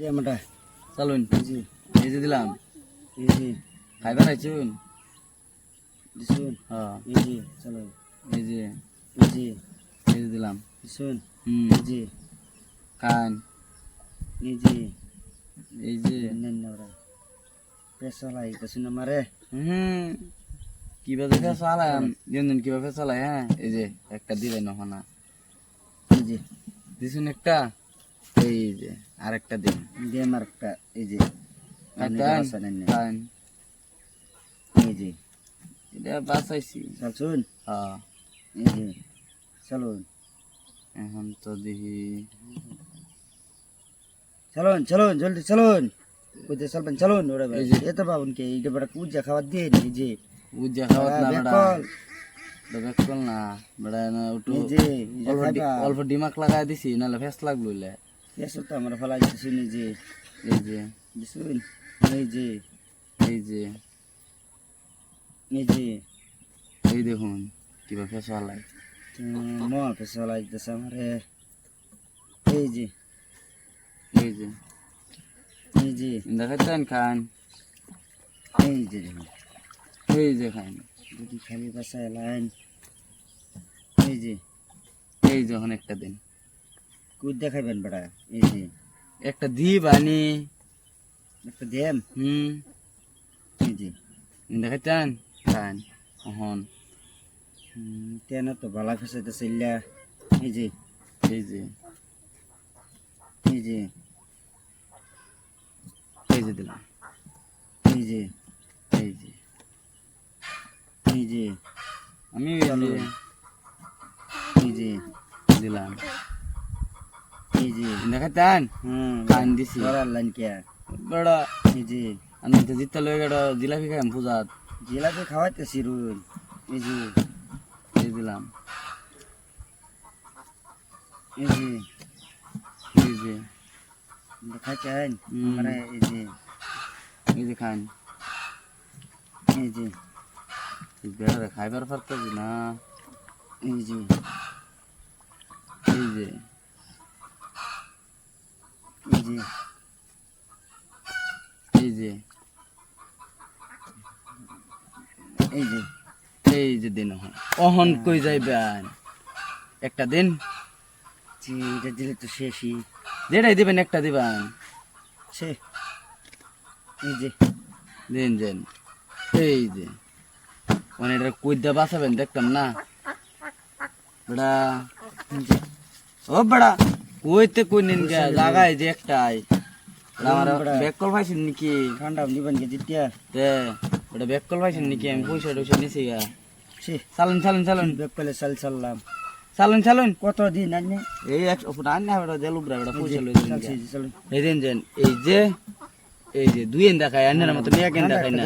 চালুন জি এই যে দিলাম। এই জি খাইবার আইছুন দিছুন? হ্যাঁ। এই জি চলো এই যে এই জি এই যে দিলাম। দিছুন? হুম। এই জি খান। এই জি এই যে নেন না ওরা। পেশালাই দিছুন আমারে? হুম। কীভাবে ফেসালাম। দিন দিন কীভাবে ফেসালাই হ্যাঁ। এই যে একটা দিলেন ওখানে। এই জি দিছুন একটা? এই যে আরেকটা দিন। দিয়ে আমার একটা এই যে এই এটা বাঁচাইছি। হ্যাঁ। এই চলুন। এখন তো দেখি। চলুন চলুন জলদি চলুন। চলবেন চলুন ওরা এই তো কে এইটা বড় কুজা খাবার দিয়ে এই যে বুঝা খাওয়াত না বেকল। না। অল্প ডিমাক লাগাই দিছি নাহলে ফেস লাগল ইলে। এসো তো আমার ফলাই এই যে এই যে এই যে এই যে এই যে। এই দেখুন কীভাবে ফেস হালাই মল পেশালাই দিছে আমারে। এই যে এই যে এই যে। দেখাচ্ছেন খান। এই যে দেখুন। এই যে খান। যদি খালি বাসায় লাইন। এই যে এই যে এখন একটা দিন। কুদ দেখাবেন বেড়া এই যে একটা দি বানি একটা দেম হুম এই যে খান এখন তেন তো ভালা ফেসাইতেছে ইল্লা এই যে এই যে এই যে এই যে দিলাম এই যে এই যে এই যে আমি এই যে দিলাম হুম দিছি লাইন কে বেড়া এই যে আমি তো জিততে লয়ে গেল জিলাপি খাইম পূজাত জিলাপি খাওয়াইতেছি রুল দিলাম এই যে এই দেখাচ্ছেন হুম। এই যে এই যে খান এই যে বেড়া খাইবার পারতেছি না এই যে এই যে এই যে এই যে। এই যে এই যে দিন অহন কই যাইবেন? একটা দিন। জি, এটা দিলে তো শেষই। যেটাই দিবেন একটা দিবেন। সে এই যে। দিন যেন এই যে। মানে এটা কই দিয়ে বাঁচাবেন দেখতাম না। বেড়া। ও বেড়া। কইতে কই নিন গে জায়গায় যে একটাই আমার। ব্যাক কল পাইছেন নাকি? ঠান্ডা দিবেন কে দিতিয়া তে বেটা ব্যাক কল পাইছেন নাকি? আমি পয়সা টয়সা নিছি গা। চালুন চালুন চালুন। ব্যাগ পেলে চাল চাললাম। চালুন চালুন। কত দিন আনি এই ফুট আন না বেটা দেলু বেটা বেটা পয়সা লই দিন এই দিন এই যে এই যে দুই এন দেখায় আন্নার মতো এক এন দেখায় না।